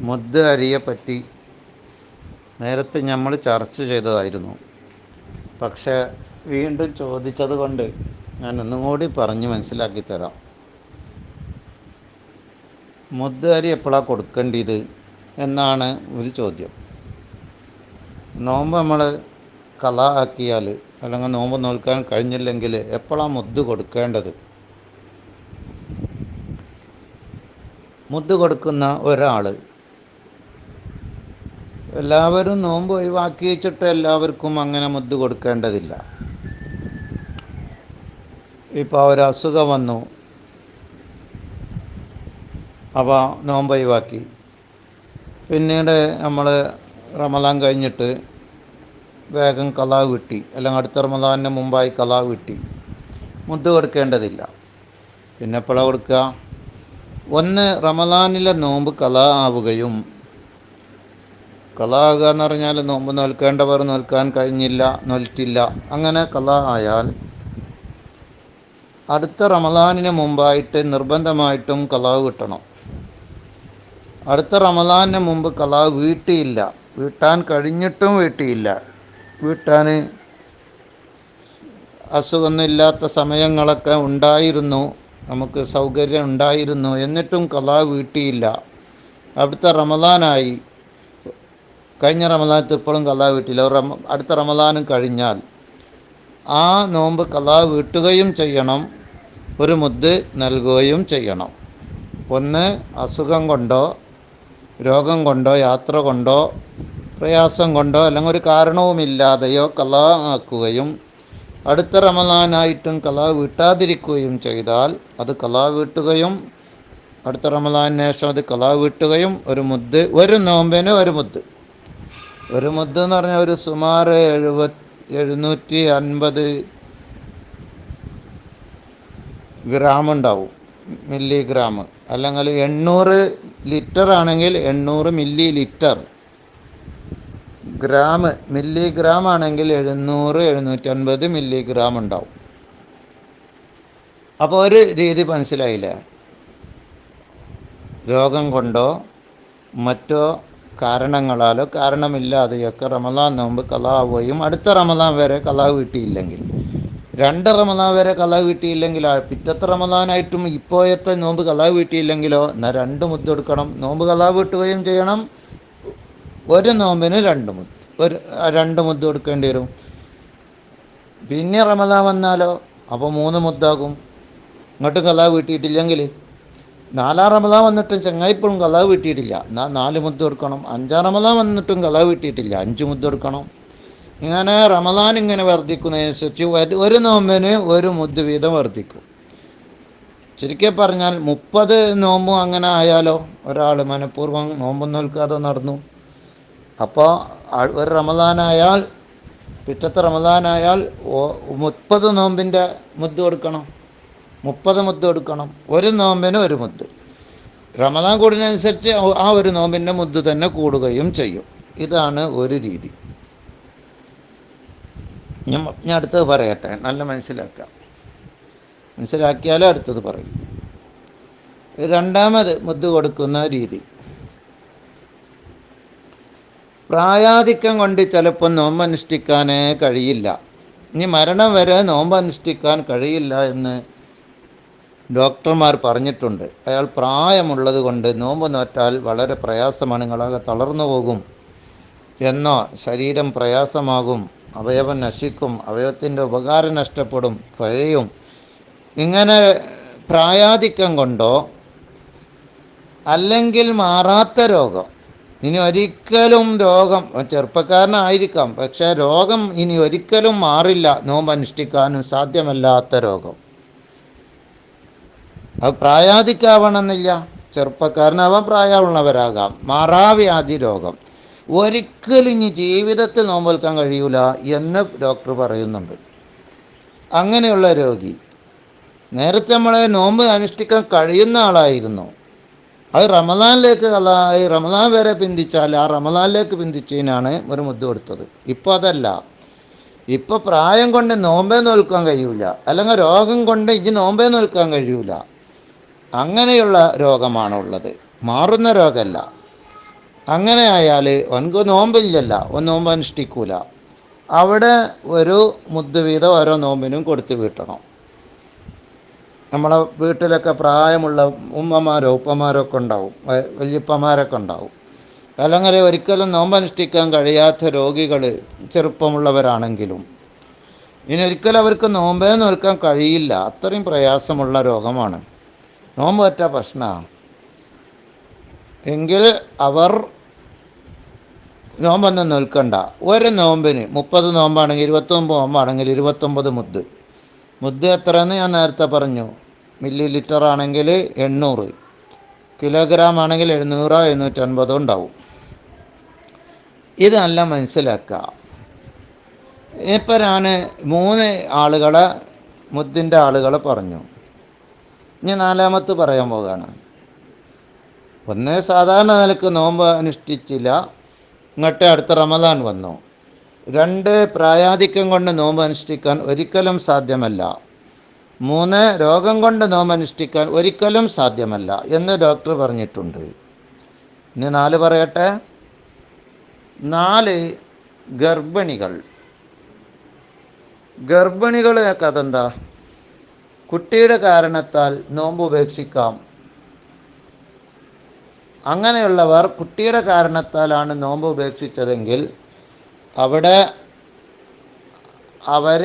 മുദ്ദ അരിയെ പറ്റി നേരത്തെ നമ്മൾ ചർച്ച ചെയ്തതായിരുന്നു. പക്ഷേ വീണ്ടും ചോദിച്ചത് കൊണ്ട് ഞാൻ ഒന്നും കൂടി പറഞ്ഞ് മനസ്സിലാക്കി തരാം. മുദ്ദ അരി എപ്പോഴാണ് കൊടുക്കേണ്ടത്? എന്നാണ് ഒരു ചോദ്യം. നോമ്പ് നമ്മൾ കല ആക്കിയാൽ അല്ലെങ്കിൽ നോമ്പ് നോൽക്കാൻ കഴിഞ്ഞില്ലെങ്കിൽ എപ്പോഴാണ് മുദ്ദ് കൊടുക്കേണ്ടത്? മുദ്ദ് കൊടുക്കുന്ന ഒരാൾ എല്ലാവരും നോമ്പ് ഒഴിവാക്കി വെച്ചിട്ട് എല്ലാവർക്കും അങ്ങനെ മുദ്ദ് കൊടുക്കേണ്ടതില്ല. ഇപ്പോൾ ഒരു അസുഖം വന്നു. അപ്പോൾ നോമ്പ് ഒഴിവാക്കി. പിന്നീട് നമ്മൾ റമദാൻ കഴിഞ്ഞിട്ട് വേഗം കലാവ് കിട്ടി അല്ലെങ്കിൽ അടുത്ത റമദാനിന് മുമ്പായി കലാവ് കിട്ടി മുദ്ദ കൊടുക്കേണ്ടതില്ല. പിന്നെ എപ്പോഴാണ് കൊടുക്കുക? ഒന്ന് റമദാനിലെ നോമ്പ് കലാ ആവുകയും കല ആകുക എന്ന് പറഞ്ഞാൽ നോമ്പ് നോൽക്കേണ്ടവർ നോൽക്കാൻ കഴിഞ്ഞില്ല നോൽറ്റില്ല അങ്ങനെ കലാ ആയാൽ അടുത്ത റമദാനിന് മുമ്പായിട്ട് നിർബന്ധമായിട്ടും കലാവ് കിട്ടണം അടുത്ത റമദാനിന് മുമ്പ് കലാവ് വീട്ടിയില്ല. വീട്ടാൻ കഴിഞ്ഞിട്ടും വീട്ടിയില്ല. വീട്ടാൻ അസുഖമൊന്നുമില്ലാത്ത സമയങ്ങളൊക്കെ ഉണ്ടായിരുന്നു. നമുക്ക് സൗകര്യം ഉണ്ടായിരുന്നു. എന്നിട്ടും കലാ വീട്ടിയില്ല. അടുത്ത റമദാനായി. കഴിഞ്ഞ റമദാനത്ത് ഇപ്പോഴും കലാ വീട്ടില്ല. റമ അടുത്ത റമദാനും കഴിഞ്ഞാൽ ആ നോമ്പ് കലാ വീട്ടുകയും ചെയ്യണം. ഒരു മുദ്ദ് നൽകുകയും ചെയ്യണം. ഒന്ന് അസുഖം കൊണ്ടോ രോഗം കൊണ്ടോ യാത്ര കൊണ്ടോ പ്രയാസം കൊണ്ടോ അല്ലെങ്കിൽ ഒരു കാരണവുമില്ലാതെയോ കലാ ആക്കുകയും അടുത്ത റമലാനായിട്ടും കലാ വീട്ടാതിരിക്കുകയും ചെയ്താൽ അത് കലാ വീട്ടുകയും അടുത്ത റമലാന് ശേഷം അത് കലാ വീട്ടുകയും ഒരു മുദ്ദ് ഒരു നോമ്പിന് ഒരു മുദ്ദ് ഒരു മുദ്ദ് എന്ന് പറഞ്ഞാൽ ഒരു സുമാർ എഴുപത് എഴുന്നൂറ്റി അൻപത് ഗ്രാം ഉണ്ടാവും മില്ലിഗ്രാം. അല്ലെങ്കിൽ എണ്ണൂറ് ലിറ്റർ ആണെങ്കിൽ എണ്ണൂറ് മില്ലി ലിറ്റർ ഗ്രാം മില്ലിഗ്രാം ആണെങ്കിൽ എഴുന്നൂറ് എഴുന്നൂറ്റൻപത് മില്ലിഗ്രാം ഉണ്ടാവും. അപ്പോൾ ഒരു രീതി മനസ്സിലായില്ല? രോഗം കൊണ്ടോ മറ്റോ കാരണങ്ങളാലോ കാരണമില്ലാതെയൊക്കെ റമദാൻ നോമ്പ് കലാവുകയും അടുത്ത റമദാൻ വരെ കലാവ് വീട്ടിയില്ലെങ്കിൽ രണ്ട് റമദാൻ വരെ കല കിട്ടിയില്ലെങ്കിലോ? പിറ്റത്തെ റമദാനായിട്ടും ഇപ്പോഴത്തെ നോമ്പ് കല വീട്ടിയില്ലെങ്കിലോ എന്നാൽ രണ്ട് മുത്ത് കൊടുക്കണം. നോമ്പ് കല വീട്ടുകയും ചെയ്യണം. ഒരു നോമ്പിന് രണ്ട് മുത്ത്. ഒരു രണ്ട് മുത്ത് കൊടുക്കേണ്ടി വരും. പിന്നെ റമദാൻ വന്നാലോ? അപ്പോൾ മൂന്ന് മുത്താകും. ഇങ്ങോട്ട് കല വീട്ടിയിട്ടില്ലെങ്കിൽ നാലാം റമദാൻ വന്നിട്ടും ചങ്ങായിപ്പോഴും കല വീട്ടിയിട്ടില്ല എന്നാൽ നാല് മുത്ത് എടുക്കണം അഞ്ചാം റമദാൻ വന്നിട്ടും കല വീട്ടിയിട്ടില്ല അഞ്ച് മുത്ത് കൊടുക്കണം. ഇങ്ങനെ റമദാൻ ഇങ്ങനെ വർദ്ധിക്കുന്നതിനനുസരിച്ച് ഒരു- നോമ്പിന് ഒരു മുദ് വീതം വർദ്ധിക്കും. ശരിക്കും പറഞ്ഞാൽ മുപ്പത് നോമ്പും അങ്ങനെ ആയാലോ? ഒരാൾ മനഃപൂർവം നോമ്പ് നോൽക്കാതെ നടന്നു. അപ്പോൾ ഒരു റമദാനായാൽ പിറ്റത്തെ റമദാനായാൽ മുപ്പത് നോമ്പിന്റെ മുദ്ദ് കൊടുക്കണം. മുപ്പത് മുദ്ദ് കൊടുക്കണം. ഒരു നോമ്പിന് ഒരു മുദ്ദ്. റമദാൻ കൂടുന്നതനുസരിച്ച് ആ ഒരു നോമ്പിന്റെ മുദ്ദ് തന്നെ കൂടുകയും ചെയ്യും. ഇതാണ് ഒരു രീതി. ഞാൻ ഞാൻ അടുത്തത് പറയട്ടെ. നല്ല മനസ്സിലാക്കാം. മനസ്സിലാക്കിയാലേ അടുത്തത് പറയും. രണ്ടാമത് മുദ്ദ് കൊടുക്കുന്ന രീതി. പ്രായാധിക്യം കൊണ്ട് ചിലപ്പോൾ നോമ്പ് അനുഷ്ഠിക്കാനേ കഴിയില്ല. ഇനി മരണം വരെ നോമ്പ് അനുഷ്ഠിക്കാൻ കഴിയില്ല എന്ന് ഡോക്ടർമാർ പറഞ്ഞിട്ടുണ്ട്. അയാൾ പ്രായമുള്ളത് കൊണ്ട് നോമ്പ് നോറ്റാൽ വളരെ പ്രയാസമാണ്. നിങ്ങളാകെ തളർന്നു പോകും. എന്നോ ശരീരം പ്രയാസമാകും. അവയവം നശിക്കും അവയവത്തിന്റെ ഉപകാരം നഷ്ടപ്പെടും കഴിയും. ഇങ്ങനെ പ്രായാധിക്യം കൊണ്ടോ അല്ലെങ്കിൽ മാറാത്ത രോഗം. ഇനി ഒരിക്കലും രോഗം ചെറുപ്പക്കാരനായിരിക്കാം പക്ഷേ രോഗം ഇനി ഒരിക്കലും മാറില്ല. നോമ്പ് അനുഷ്ഠിക്കാനും സാധ്യമല്ലാത്ത രോഗം. അത് പ്രായാധിക്കാവണമെന്നില്ല. ചെറുപ്പക്കാരനാവാൻ പ്രായമുള്ളവരാകാം. മാറാവ്യാധി രോഗം. ഒരിക്കലും ഇനി ജീവിതത്തിൽ നോമ്പ് നിൽക്കാൻ കഴിയൂല എന്ന് ഡോക്ടർ പറയുന്നുണ്ട്. അങ്ങനെയുള്ള രോഗി നേരത്തെ നമ്മളെ നോമ്പ് അനുഷ്ഠിക്കാൻ കഴിയുന്ന ആളായിരുന്നു. അത് റമദാനിലേക്ക് അല്ല ഈ റമദാൻ വരെ പിന്തിച്ചാൽ ആ റമദാനിലേക്ക് പിന്തിച്ചതിനാണ് ഒരു മുദ്ദ കൊടുത്തത്. ഇപ്പോൾ അതല്ല. ഇപ്പോൾ പ്രായം കൊണ്ട് നോമ്പേ നോൽക്കാൻ കഴിയൂല. അല്ലെങ്കിൽ രോഗം കൊണ്ട് ഇനി നോമ്പേ നോൽക്കാൻ കഴിയൂല. അങ്ങനെയുള്ള രോഗമാണുള്ളത്. മാറുന്ന രോഗമല്ല. അങ്ങനെ ആയാൽ ഒനക്ക് നോമ്പില്ലല്ല ഒന്ന് നോമ്പ് അനുഷ്ഠിക്കൂല. അവിടെ ഒരു മുദ്ദ വീതം ഓരോ നോമ്പിനും കൊടുത്ത് വീട്ടണം. നമ്മളെ വീട്ടിലൊക്കെ പ്രായമുള്ള ഉമ്മമാരോ ഉപ്പമാരോ ഒക്കെ ഉണ്ടാവും വല്യപ്പമാരൊക്കെ ഉണ്ടാവും. അല്ലെങ്കിൽ ഒരിക്കലും നോമ്പനുഷ്ഠിക്കാൻ കഴിയാത്ത രോഗികൾ ചെറുപ്പമുള്ളവരാണെങ്കിലും ഇനി ഒരിക്കലും അവർക്ക് നോമ്പേ നോൽക്കാൻ കഴിയില്ല. അത്രയും പ്രയാസമുള്ള രോഗമാണ്. നോമ്പ് പറ്റാ പ്രശ്നമാണ് എങ്കിൽ അവർ നോമ്പൊന്നും നിൽക്കണ്ട. ഒരു നോമ്പിന് മുപ്പത് നോമ്പാണെങ്കിൽ ഇരുപത്തൊമ്പത് നോമ്പാണെങ്കിൽ ഇരുപത്തൊമ്പത് മുദ്ദ് മുദ്ദ് എത്രയെന്ന് ഞാൻ നേരത്തെ പറഞ്ഞു. മില്ലി ലിറ്റർ ആണെങ്കിൽ എണ്ണൂറ്. കിലോഗ്രാം ആണെങ്കിൽ എഴുന്നൂറോ എഴുന്നൂറ്റൻപതോ ഉണ്ടാവും. ഇതെല്ലാം മനസ്സിലാക്കുക. ഇപ്പം ഞാൻ മൂന്ന് ആളുകളെ മുദ്ദിന്റെ ആളുകളെ പറഞ്ഞു. ഇനി നാലാമത്ത് പറയാൻ പോവുകയാണ് ഒന്ന് സാധാരണ നിലയ്ക്ക് നോമ്പ് അനുഷ്ഠിച്ചില്ല. ഇങ്ങോട്ട് അടുത്ത റമദാൻ വന്നു. രണ്ട് പ്രായാധിക്യം കൊണ്ട് നോമ്പ് അനുഷ്ഠിക്കാൻ ഒരിക്കലും സാധ്യമല്ല. മൂന്ന് രോഗം കൊണ്ട് നോമ്പ് അനുഷ്ഠിക്കാൻ ഒരിക്കലും സാധ്യമല്ല എന്ന് ഡോക്ടർ പറഞ്ഞിട്ടുണ്ട്. ഇനി നാല് പറയട്ടെ? നാല് ഗർഭിണികൾ. ഗർഭിണികളെ കഥ എന്താ? കുട്ടിയുടെ കാരണത്താൽ നോമ്പ് ഉപേക്ഷിക്കാം. അങ്ങനെയുള്ളവർ കുട്ടിയുടെ കാരണത്താലാണ് നോമ്പ് ഉപേക്ഷിച്ചതെങ്കിൽ അവിടെ അവർ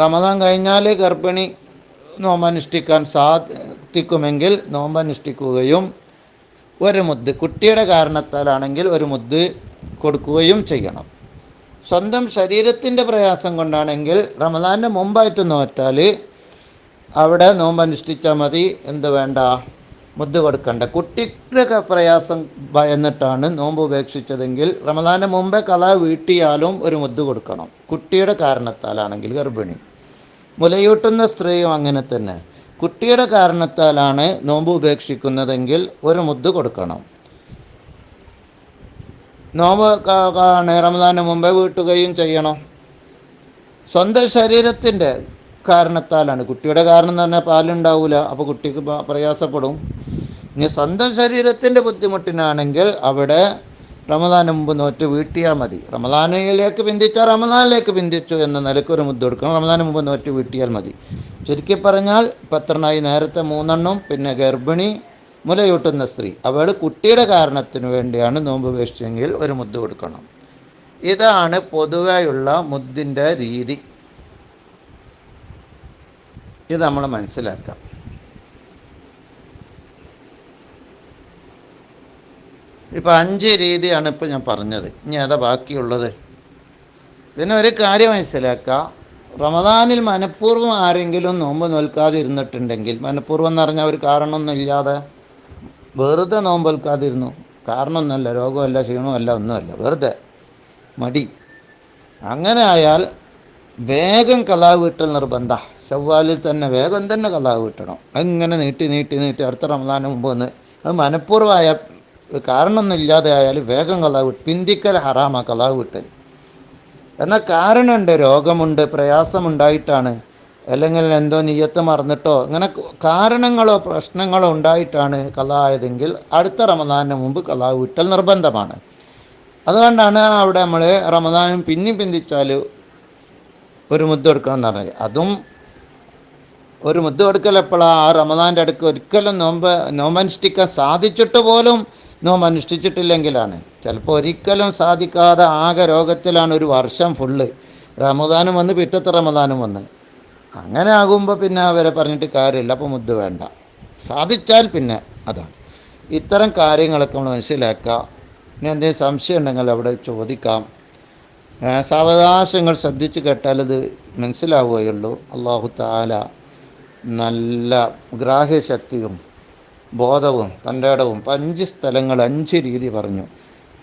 റമദാൻ കഴിഞ്ഞാൽ ഗർഭിണി നോമ്പനുഷ്ഠിക്കാൻ സാധിക്കുമെങ്കിൽ നോമ്പനുഷ്ഠിക്കുകയും ഒരു മുദ്ദ് കുട്ടിയുടെ കാരണത്താലാണെങ്കിൽ ഒരു മുദ്ദ് കൊടുക്കുകയും ചെയ്യണം. സ്വന്തം ശരീരത്തിന്റെ പ്രയാസം കൊണ്ടാണെങ്കിൽ റമദാന്റെ മുമ്പായിട്ട് നോറ്റാൽ അവിടെ നോമ്പനുഷ്ഠിച്ചാൽ മതി. എന്ത് വേണ്ട? മുദ്ദ് കൊടുക്കണ്ട. കുട്ടിയുടെ പ്രയാസം ഭയന്നിട്ടാണ് നോമ്പ് ഉപേക്ഷിച്ചതെങ്കിൽ റമദാന് മുമ്പേ കല വീട്ടിയാലും ഒരു മുദ്ദ കൊടുക്കണം. കുട്ടിയുടെ കാരണത്താലാണെങ്കിൽ ഗർഭിണി. മുലയൂട്ടുന്ന സ്ത്രീയും അങ്ങനെ തന്നെ. കുട്ടിയുടെ കാരണത്താലാണ് നോമ്പ് ഉപേക്ഷിക്കുന്നതെങ്കിൽ ഒരു മുദ്ദ കൊടുക്കണം. നോമ്പ് റമദാന് മുമ്പേ വീട്ടുകയും ചെയ്യണം. സ്വന്തം ശരീരത്തിന്റെ കാരണത്താലാണ്. കുട്ടിയുടെ കാരണം പറഞ്ഞാൽ പാലുണ്ടാവില്ല അപ്പോൾ കുട്ടിക്ക് പ്രയാസപ്പെടും. ഇനി സ്വന്തം ശരീരത്തിന്റെ ബുദ്ധിമുട്ടിനാണെങ്കിൽ അവിടെ റമദാന് മുമ്പ് നോറ്റ് വീട്ടിയാൽ മതി. റമദാനിലേക്ക് പിന്തിച്ചാൽ റമദാനിലേക്ക് പിന്തിച്ചു എന്ന നിലയ്ക്ക് ഒരു മുദ്ദ കൊടുക്കണം. റമദാന് മുമ്പ് നോറ്റ് വീട്ടിയാൽ മതി. ചുരുക്കി പറഞ്ഞാൽ പത്രനായി നേരത്തെ മൂന്നെണ്ണം പിന്നെ ഗർഭിണി മുലയൂട്ടുന്ന സ്ത്രീ. അവൾ കുട്ടിയുടെ കാരണത്തിന് വേണ്ടിയാണ് നോമ്പ് ഉപേക്ഷിച്ചെങ്കിൽ ഒരു മുദ്ദ കൊടുക്കണം. ഇതാണ് പൊതുവെയുള്ള മുദ്ദിന്റെ രീതി. ഇത് നമ്മൾ മനസ്സിലാക്കാം. ഇപ്പം അഞ്ച് രീതിയാണ് ഇപ്പോൾ ഞാൻ പറഞ്ഞത്. ഇനി അതാ ബാക്കിയുള്ളത്. പിന്നെ ഒരു കാര്യം മനസ്സിലാക്കുക റമദാനിൽ മനഃപൂർവം ആരെങ്കിലും നോമ്പ് നോൽക്കാതെ ഇരുന്നിട്ടുണ്ടെങ്കിൽ മനഃപൂർവം എന്ന് പറഞ്ഞാൽ ഒരു കാരണമൊന്നുമില്ലാതെ വെറുതെ നോമ്പ് നോൽക്കാതിരുന്നു. കാരണമൊന്നുമല്ല രോഗമല്ല ക്ഷീണമല്ല ഒന്നുമല്ല. വെറുതെ. മടി. അങ്ങനെ ആയാൽ വേഗം കലാവ് വീട്ടൽ നിർബന്ധ. ചവ്വാലിൽ തന്നെ വേഗം തന്നെ കലാവ് വീട്ടണം. അങ്ങനെ നീട്ടി നീട്ടി നീട്ടി അടുത്ത റമദാന് മുമ്പ് വന്ന് അത് മനഃപൂർവമായ കാരണമൊന്നും ഇല്ലാതെ വേഗം കലാവ് പിന്തിക്കൽ ഹറാമാ കലാവ് വിട്ടൽ എന്നാൽ കാരണമുണ്ട് രോഗമുണ്ട് പ്രയാസമുണ്ടായിട്ടാണ് അല്ലെങ്കിൽ എന്തോ നീയത്ത് മറന്നിട്ടോ അങ്ങനെ കാരണങ്ങളോ പ്രശ്നങ്ങളോ ഉണ്ടായിട്ടാണ് കലായതെങ്കിൽ അടുത്ത റമദാനിന് മുമ്പ് കലാവ് വിട്ടൽ നിർബന്ധമാണ്. അതുകൊണ്ടാണ് അവിടെ നമ്മൾ റമദാനും പിന്നെയും പിന്തിച്ചാൽ ഒരു മുദ്ദ എടുക്കണം എന്ന് പറഞ്ഞത്. അതും ഒരു മുദ്ദ എടുക്കൽ എപ്പോഴാണ് ആ റമദാന്റെ അടുക്ക് ഒരിക്കലും നോമ്പ് നോമ്പനുഷ്ഠിക്കാൻ സാധിച്ചിട്ട് പോലും നോമ്പ് അനുഷ്ഠിച്ചിട്ടില്ലെങ്കിലാണ് ചിലപ്പോൾ ഒരിക്കലും സാധിക്കാതെ ആകെ രോഗത്തിലാണ് ഒരു വർഷം ഫുള്ള് റമദാനും വന്ന് പിറ്റത്തെ റമദാനും വന്ന്. അങ്ങനെ ആകുമ്പോൾ പിന്നെ അവരെ പറഞ്ഞിട്ട് കാര്യമില്ല അപ്പോൾ മുദ്ദ വേണ്ട. സാധിച്ചാൽ പിന്നെ അതാണ്. ഇത്തരം കാര്യങ്ങളൊക്കെ നമ്മൾ മനസ്സിലാക്കുക. ഇനി എന്തെങ്കിലും സംശയം ഉണ്ടെങ്കിൽ അവിടെ ചോദിക്കാം. സാവകാശങ്ങൾ ശ്രദ്ധിച്ച് കേട്ടാൽ ഇത് മനസ്സിലാവുകയുള്ളൂ. അള്ളാഹു താല നല്ല ഗ്രാഹ്യശക്തിയും ബോധവും തന്റെ ഇടവും ഇപ്പം അഞ്ച് സ്ഥലങ്ങൾ അഞ്ച് രീതി പറഞ്ഞു.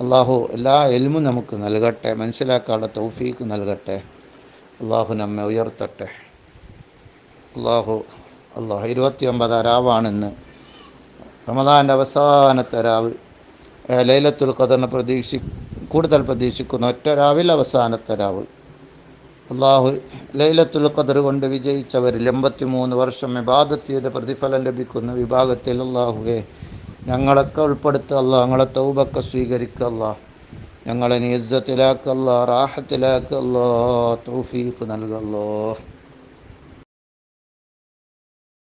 അള്ളാഹു എല്ലാ എൽമും നമുക്ക് നൽകട്ടെ മനസ്സിലാക്കാനുള്ള തൗഫീക്ക് നൽകട്ടെ. അള്ളാഹു നമ്മെ ഉയർത്തട്ടെ. അള്ളാഹു അള്ളാഹു ഇരുപത്തി ഒമ്പത് രാവാണെന്ന് റമദാന്റെ അവസാനത്തെ രാവ് ലൈലത്തുൽ ഖദറിനെ പ്രതീക്ഷി കൂടുതൽ പ്രതീക്ഷിക്കുന്ന ഒറ്റ രാവിൽ അവസാനത്തെ രാവ് അള്ളാഹു ലൈലത്തുൽ ഖദർ കൊണ്ട് വിജയിച്ചവരിൽ എൺപത്തി മൂന്ന് വർഷം ഇബാദത്ത് ചെയ്ത പ്രതിഫലം ലഭിക്കുന്ന വിഭാഗത്തിൽ അള്ളാഹുവെ ഞങ്ങളൊക്കെ ഉൾപ്പെടുത്തല്ല ഞങ്ങളെ തൗബൊക്കെ സ്വീകരിക്കല്ല ഞങ്ങളെ നീസത്തിലാക്കല്ല റാഹത്തിലാക്കല്ല തൗഫീഖ് നൽകല്ലോ